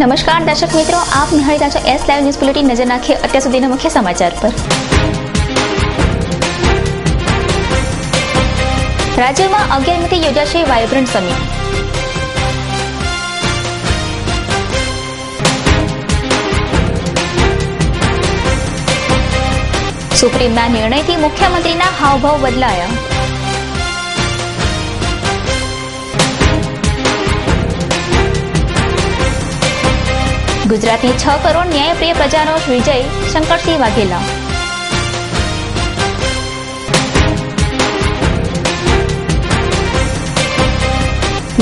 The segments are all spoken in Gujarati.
નમસ્કાર, દર્શક મિત્રો, આપ નિહાળી રહ્યા છો એસ લાઈવ ન્યૂઝ બુલેટિન નજર નાખીએ અત્યાર સુધીના મુખ્ય સમાચાર પર. રાજ્યમાં અગિયારમીથી યોજાશે વાયબ્રન્ટ સમિટ સુપ્રીમના નિર્ણયથી મુખ્યમંત્રીના હાવભાવ બદલાયા. ગુજરાતની છ કરોડ ન્યાયપ્રિય પ્રજાનો વિજય શંકરસિંહ વાઘેલા.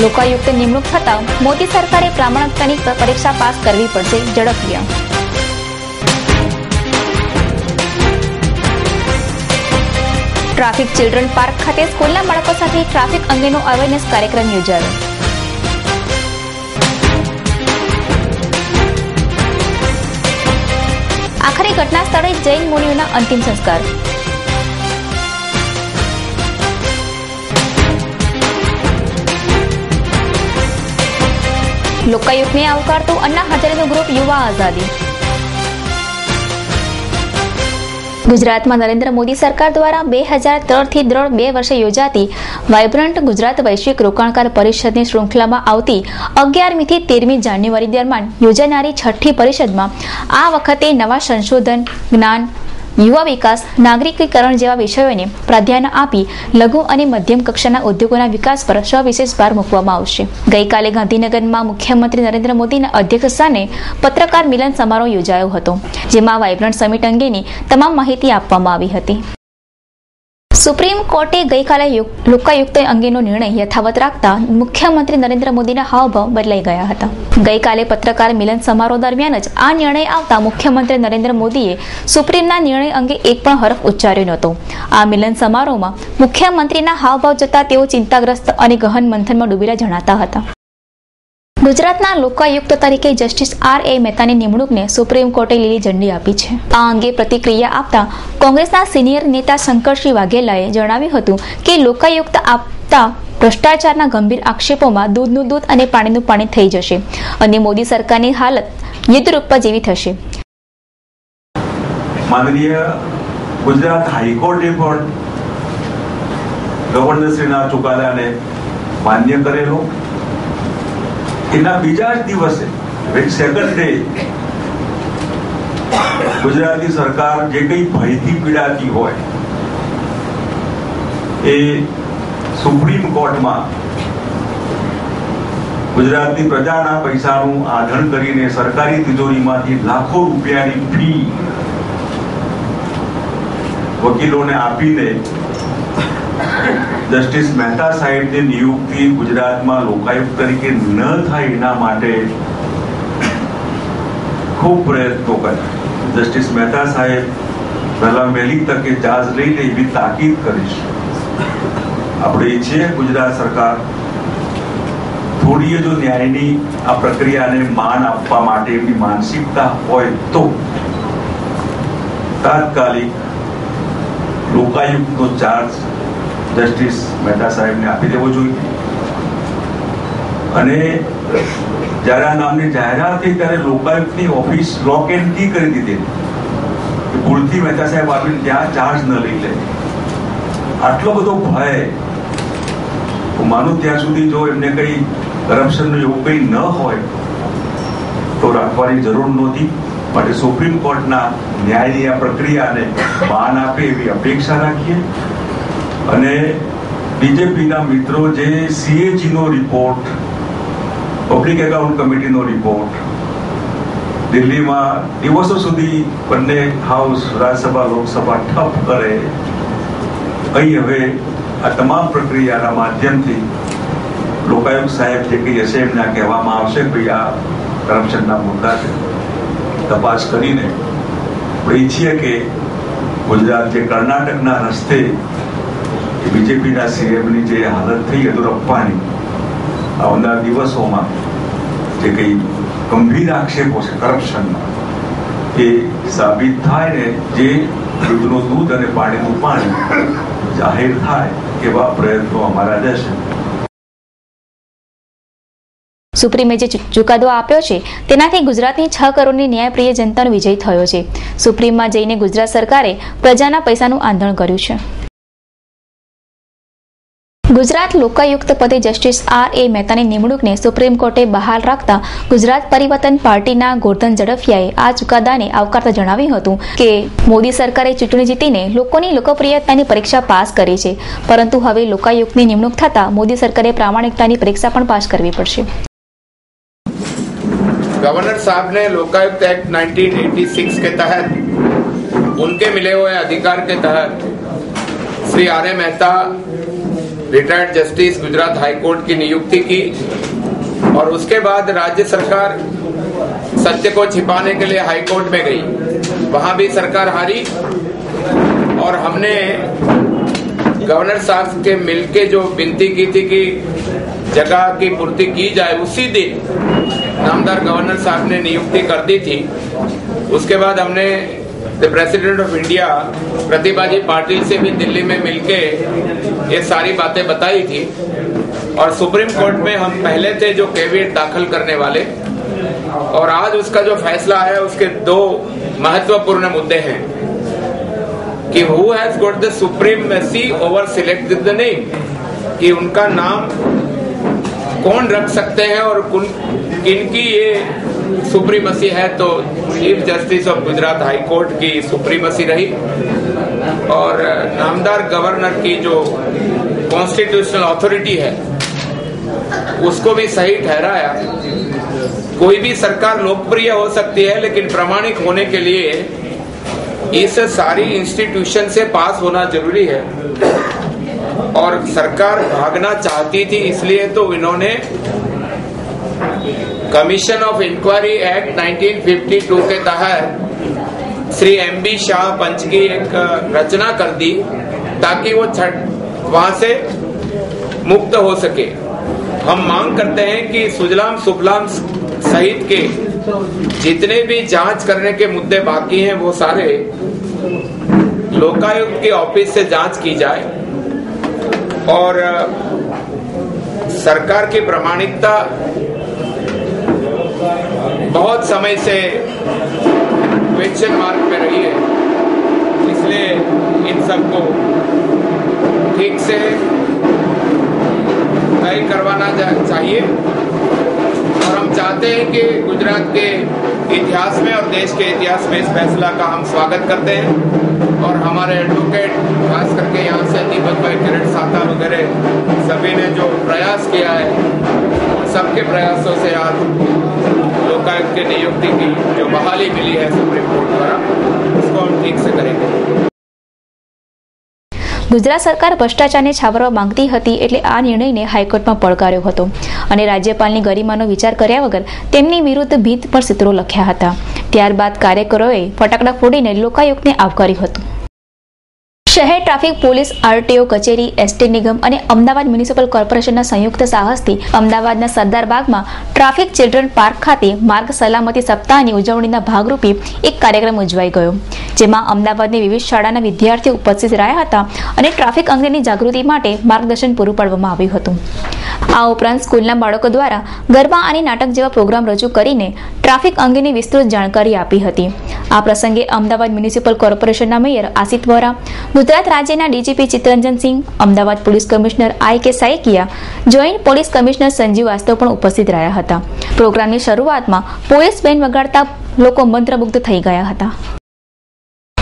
લોકાયુક્ત નિમણૂક થતા મોદી સરકારે પ્રામાણિકતાની પરીક્ષા પાસ કરવી પડશે ઝડપિયા. ટ્રાફિક ચિલ્ડ્રન પાર્ક ખાતે સ્કૂલના બાળકો સાથે ટ્રાફિક અંગેનો અવેરનેસ કાર્યક્રમ યોજાયો. આખરે ઘટના સ્થળે જૈન મુનિઓના અંતિમ સંસ્કાર લોકાયુક્તને આવકારતું અન્ના હજારેનું ગ્રુપ યુવા આઝાદી ગુજરાતમાં નરેન્દ્ર મોદી સરકાર દ્વારા બે હજાર ત્રણથી દર બે વર્ષે યોજાતી વાયબ્રન્ટ ગુજરાત વૈશ્વિક રોકાણકાર પરિષદની શૃંખલામાં આવતી અગિયારમીથી તેરમી જાન્યુઆરી દરમિયાન યોજાનારી છઠ્ઠી પરિષદમાં આ વખતે નવા સંશોધન, જ્ઞાન યુવા વિકાસ, નાગરિકીકરણ જેવા વિષયોને પ્રાધાન્ય આપી લઘુ અને મધ્યમ કક્ષાના ઉદ્યોગોના વિકાસ પર સવિશેષ ભાર મૂકવામાં આવશે. ગઈકાલે ગાંધીનગરમાં મુખ્યમંત્રી નરેન્દ્ર મોદીના અધ્યક્ષસ્થાને પત્રકાર મિલન સમારોહ યોજાયો હતો, જેમાં વાયબ્રન્ટ સમિટ અંગેની તમામ માહિતી આપવામાં આવી હતી. સુપ્રીમ કોર્ટે ગઈકાલે લોકાયુક્ત અંગેનો નિર્ણય યથાવત રાખતા મુખ્યમંત્રી નરેન્દ્ર મોદીના હાવભાવ બદલાઈ ગયા હતા. ગઈકાલે પત્રકાર મિલન સમારોહ દરમિયાન જ આ નિર્ણય આવતા મુખ્યમંત્રી નરેન્દ્ર મોદીએ સુપ્રીમના નિર્ણય અંગે એક પણ હરફ ઉચ્ચાર્યો નહોતો. આ મિલન સમારોહમાં મુખ્યમંત્રીના હાવભાવ જતા તેઓ ચિંતાગ્રસ્ત અને ગહન મંથનમાં ડૂબેલા જણાતા હતા. ગુજરાતના લોકાયુક્ત તરીકે જસ્ટિસ આર એ મહેતાની નિમણૂકને સુપ્રીમ કોર્ટે લીલી ઝંડી આપી છે. આ અંગે પ્રતિક્રિયા આપતા કોંગ્રેસના સિનિયર નેતા શંકરસિંહ વાઘેલાએ જણાવ્યું હતું કે લોકાયુક્ત આપતા ભ્રષ્ટાચારના ગંભીર આક્ષેપોમાં દૂધનું દૂધ અને પાણીનું પાણી થઈ જશે અને મોદી સરકારની હાલત યુદ્ધરૂપ જેવી થશે. માનનીય ગુજરાત હાઈકોર્ટે પણ ગવર્નરશ્રીના ચુકાદાને માન્ય કરેલો એના બીજા જ દિવસે સેકન્ડ ડે ગુજરાતી સરકાર જે કઈ ભયથી પીડાતી હોય, એ સુપ્રીમ કોર્ટમાં ગુજરાતની પ્રજાના પૈસાનું આધણ કરીને સરકારી તિજોરીમાંથી લાખો રૂપિયાની ફી વકીલોને આપીને જસ્ટિસ મહેતા સાહેબની નિયુક્તિ ગુજરાતમાં લોકાયુક્ત તરીકે ન થાય એના માટે ખૂબ પ્રયત્નો કર્યા. જસ્ટિસ મહેતા સાહેબ પહેલા વહેલી તકે ચાર્જ લઈ લે એવી તાકીદ કરીશ. આપણે ઈચ્છીએ ગુજરાત સરકાર થોડી જો ન્યાયની આ પ્રક્રિયાને માન આપવા માટે એમની માનસિકતા હોય તો તાત્કાલિક લોકાયુક્તનો ચાર્જ જસ્ટિસ મહેતા સાહેબને આપી દેવો જોઈએ. અને જ્યારે આ નામની જાહેરાત થઈ ત્યારે લોકાયુક્તની ઓફિસ લોક એન્ડ કી કરી દીધી. ભૂલથી મહેતા સાહેબ આવીને ત્યાં ચાર્જ ન લઈ લે. આટલો બધો ભય. હું માનું ત્યાં સુધી જો એમને કઈ કરપ્શનનું એવું કંઈ ન હોય, તો રાખવાની જરૂર નહોતી. માટે સુપ્રીમ કોર્ટના ન્યાયની આ પ્રક્રિયાને માન આપે એવી અપેક્ષા રાખીએ. અને બીજેપીના મિત્રો જે સીએજી નો રિપોર્ટ પબ્લિક એકાઉન્ટ કમિટીનો રિપોર્ટ દિલ્હીમાં દિવસો સુધી બંને હાઉસ રાજ્યસભા, લોકસભા ઠપ કરે. અહીં હવે આ તમામ પ્રક્રિયાના માધ્યમથી લોકાયુક્ત સાહેબ જે કંઈ હશે એમને કહેવામાં આવશે કે આ કરપ્શનના મુદ્દા છે. તપાસ કરીને આપણે ઈચ્છીએ કે ગુજરાત જે કર્ણાટકના રસ્તે બીજેપીના સીએમની જે હાલત થઈ યદુરપ્પાની આવનાર દિવસોમાં જે કંઈ ગંભીર આક્ષેપો છે, કરપ્શનના, એ સાબિત થાય ને જે દૂધનું દૂધ અને પાણીનું પાણી જાહેર થાય એવા પ્રયત્નો અમારા રહેશે સુપ્રીમે જે ચુકાદો આપ્યો છે, તેનાથી ગુજરાતની છ કરોડની ન્યાયપ્રિય જનતાનો વિજય થયો છે. સુપ્રીમમાં જઈને ગુજરાત સરકારે પ્રજાના પૈસાનું આંધણ કર્યું છે. ગુજરાત લોકાયુક્ત પદે જસ્ટિસ આર એ મહેતાની નિમણૂકને સુપ્રીમ કોર્ટે બહાલ રાખતા ગુજરાત પરિવર્તન પાર્ટીના ગોરધન ઝડફિયાએ આ ચુકાદાને આવકારતા જણાવ્યું હતું કે મોદી સરકારે ચૂંટણી જીતીને લોકોની લોકપ્રિયતાની પરીક્ષા પાસ કરી છે પરંતુ હવે લોકાયુક્તની નિમણૂક થતા મોદી સરકારે પ્રામાણિકતાની પરીક્ષા પણ પાસ કરવી પડશે गवर्नर साहब ने लोकायुक्त एक्ट 1986 के तहत उनके मिले हुए अधिकार के तहत Shri R A Mehta retired justice, Gujarat high court की नियुक्ति की, और उसके बाद राज्य सरकार सत्य को छिपाने के लिए हाईकोर्ट में गई। वहाँ भी सरकार हारी, और हमने गवर्नर साहब के मिलके जो विनती की थी कि जगह की पूर्ति की जाए, उसी दिन नामदार गवर्नर साहब ने नियुक्ति कर दी थी। उसके बाद हमने the president of India Pratibha ji Patil से भी दिल्ली में मिलके ये सारी बातें बताई थी। और सुप्रीम कोर्ट में हम पहले थे जो कैवियट दाखिल करने वाले। और आज उसका जो फैसला है, उसके दो महत्वपूर्ण मुद्दे हैं। कि who has got the supremacy over select the name कि उनका नाम कौन रख सकते हैं और किन की ये सुप्रीमसी है तो chief justice of Gujarat high court की सुप्रीमसी रही और नामदार गवर्नर की जो कॉन्स्टिट्यूशनल अथॉरिटी है, उसको भी सही ठहराया। कोई भी सरकार लोकप्रिय हो सकती है, लेकिन प्रमाणिक होने के लिए इस सारी इंस्टीट्यूशन से पास होना ज़रूरी है। और सरकार भागना चाहती थी, इसलिए तो इन्होंने कमीशन ऑफ़ इंक्वायरी एक्ट 1952 के तहत श्री एम बी शाह पंच की एक रचना कर दी ताकि वो छठ वहाँ से मुक्त हो सके। हम मांग करते हैं कि सुजलाम सुफलाम सहित के जितने भी जाँच करने के मुद्दे बाकी हैं, वो सारे लोकायुक्त के ऑफ़िस से जाँच की जाए और सरकार की प्रामाणिकता बहुत समय से क्वेश्चन मार्क में रही है। इसलिए इन सबको ठीक से तय करवाना चाहिए। और हम चाहते हैं कि गुजरात के इतिहास में और देश के इतिहास में इस फैसला का हम स्वागत करते हैं। और हमारे एडवोकेट खास करके यहाँ से दीपक भाई किरण साता वगैरह, सभी ने जो प्रयास किया है सबके प्रयासों से आज लोकायुक्त की नियुक्ति की जो बहाली मिली है सुप्रीम कोर्ट द्वारा, उसको हम ठीक से करेंगे। ગુજરાત સરકાર ભ્રષ્ટાચારને છાવરવા માંગતી હતી એટલે આ નિર્ણયને હાઈકોર્ટમાં પડકાર્યો હતો. અને રાજ્યપાલની ગરિમાનો વિચાર કર્યા વગર તેમની વિરુદ્ધ ભીત પર સૂત્રો લખ્યા હતા. ત્યારબાદ કાર્યકરોએ ફટાકડા ફોડીને લોકાયુક્તને આવકાર્યું હતું. શહેર ટ્રાફિક પોલીસ, આરટીઓ, કચેરી, એસટી નિગમ અને અમદાવાદ મ્યુનિસિપલ કોર્પોરેશનના સંયુક્ત સાહસથી અમદાવાદના સરદાર બાગમાં ટ્રાફિક ચિલ્ડ્રન પાર્ક ખાતે માર્ગ સલામતી સપ્તાહની ઉજવણીના ભાગરૂપે એક કાર્યક્રમ ઉજવાઈ ગયો, જેમાં અમદાવાદની વિવિધ શાળાના વિદ્યાર્થીઓ ઉપસ્થિત રહ્યા હતા અને ટ્રાફિક અંગેની જાગૃતિ માટે માર્ગદર્શન પૂરું પાડવામાં આવ્યું હતું. આ ઉપરાંત સ્કૂલના બાળકો દ્વારા ગરબા અને નાટક જેવા પ્રોગ્રામ રજૂ કરીને ટ્રાફિક અંગેની વિસ્તૃત જાણકારી આપી હતી. આ પ્રસંગે અમદાવાદ મ્યુનિસિપલ કોર્પોરેશનના મેયર આસિત વોરા, ગુજરાત રાજ્યના DGP Chittaranjansinh Ahmedabad police commissioner I K Saikia, joint police commissioner Sanjeev Vastav પણ ઉપસ્થિત રહ્યા હતા. પ્રોગ્રામની શરૂઆતમાં પોલીસ બેન વગાડતા લોકો મંત્રમુગ્ધ થઈ ગયા હતા.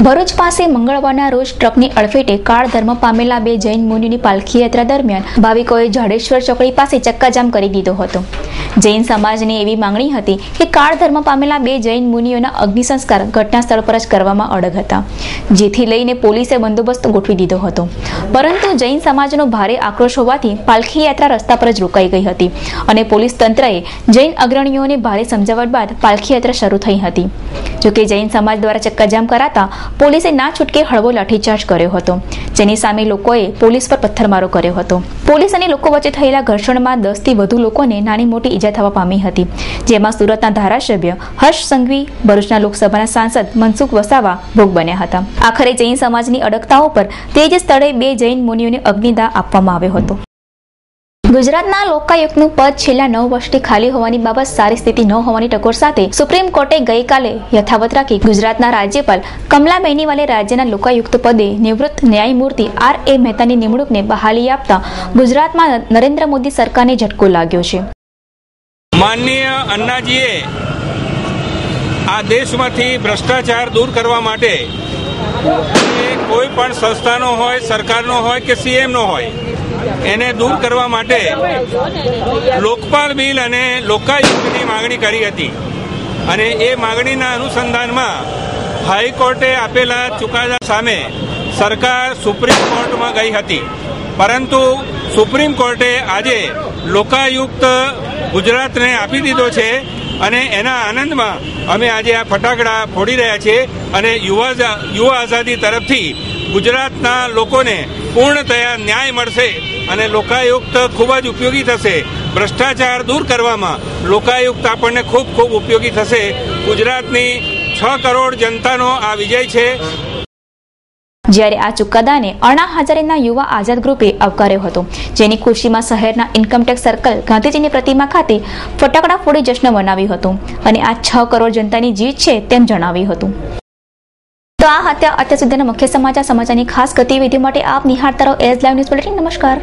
ભરૂચ પાસે મંગળવારના રોજ ટ્રકની અડફેટે કાળ ધર્મ પામેલા બે જૈન મુનિની પાલખી યાત્રા દરમિયાન ભાવિકોએ જાડેશ્વર ચોકડી પાસે ચક્કાજામ કરી દીધો હતો. જૈન સમાજની એવી માંગણી હતી કે કાળ ધર્મ પામેલા બે જૈન મુનિઓના અગ્નિ સંસ્કાર ઘટના સ્થળ પર જ કરવામાં અડગ હતા, જેથી લઈને પોલીસે બંદોબસ્ત ગોઠવી દીધો હતો. પરંતુ જૈન સમાજનો ભારે આક્રોશ હોવાથી પાલખી યાત્રા રસ્તા પર જ રોકાઈ ગઈ હતી અને પોલીસ તંત્રએ જૈન અગ્રણીઓને ભારે સમજાવટ બાદ પાલખી યાત્રા શરૂ થઈ હતી. જોકે જૈન સમાજ દ્વારા ચક્કાજામ કરાતા પોલીસે ના છૂટકે હળવો લાઠીચાર્જ કર્યો હતો. જેની સામે લોકોએ પોલીસ પર પથ્થરમારો કર્યો હતો. પોલીસ અને લોકો વચ્ચે થયેલા ઘર્ષણમાં દસથી વધુ લોકોને નાની મોટી ઈજા થવા પામી હતી. જેમાં સુરતના ધારાસભ્ય હર્ષ સંઘવી, ભરૂચના લોકસભાના સાંસદ મનસુખ વસાવા ભોગ બન્યા હતા. આખરે જૈન સમાજની અડકતાઓ પર તે જ સ્થળે બે જૈન મુનિઓને અગ્નિદાહ આપવામાં આવ્યો હતો. ગુજરાતના લોકાયુક્તનું પદ છેલ્લા નવ વર્ષથી ખાલી હોવાની બાબત સારી સ્થિતિ ન હોવાની ટકોર સાથે સુપ્રીમ કોર્ટે ગઈકાલે યથાવત રાખી ગુજરાતના રાજ્યપાલ કમલા બેનીવાલે રાજ્યના લોકાયુક્ત પદે નિવૃત્ત ન્યાયમૂર્તિ આર એ મહેતાની નિમણૂકને બહાલી આપતા ગુજરાતમાં નરેન્દ્ર મોદી સરકારને ઝટકો લાગ્યો છે. માનનીય અન્નાજીએ આ દેશમાંથી ભ્રષ્ટાચાર દૂર કરવા માટે કોઈ પણ સંસ્થાનો હોય, સરકારનો હોય કે સીએમનો હોય, એને દૂર કરવા માટે લોકપાલ બિલ અને લોકાયુક્તની માગણી કરી હતી. અને એ માગણીના અનુસંધાનમાં હાઈકોર્ટે આપેલા ચુકાદા સામે સરકાર સુપ્રીમ કોર્ટમાં ગઈ હતી. પરંતુ સુપ્રીમ કોર્ટે આજે લોકાયુક્ત ગુજરાતને આપી દીધો છે અને એના આનંદમાં અમે આજે આ ફટાકડા ફોડી રહ્યા છીએ અને યુવા યુવા આઝાદી તરફથી ગુજરાતના લોકોને પૂર્ણતયા ન્યાય મળશે અને લોકાયુક્ત ખૂબ જ ઉપયોગી થશે. ભ્રષ્ટાચાર દૂર કરવામાં લોકાયુક્ત આપણને ખૂબ ખૂબ ઉપયોગી થશે. ગુજરાતની છ કરોડ જનતાનો આ વિજય છે. જ્યારે આ ચુકાદાને અણા હજારેના યુવા આઝાદ ગ્રુપે આવકાર્યો હતો, જેની ખુશીમાં શહેરના ઇન્કમટેક્સ સર્કલ ગાંધીજીની પ્રતિમા ખાતે ફટાકડા ફોડી જશ્ન મનાવ્યું હતું અને આ છ કરોડ જનતાની જીત છે તેમ જણાવ્યું હતું. તો આ હતા અત્યાર સુધીના મુખ્ય સમાચાર, સમાચારની ખાસ ગતિવિધિ માટે આપ નિહાળતા રહો એઝ લાઈવ ન્યૂઝ બુલેટિન. નમસ્કાર.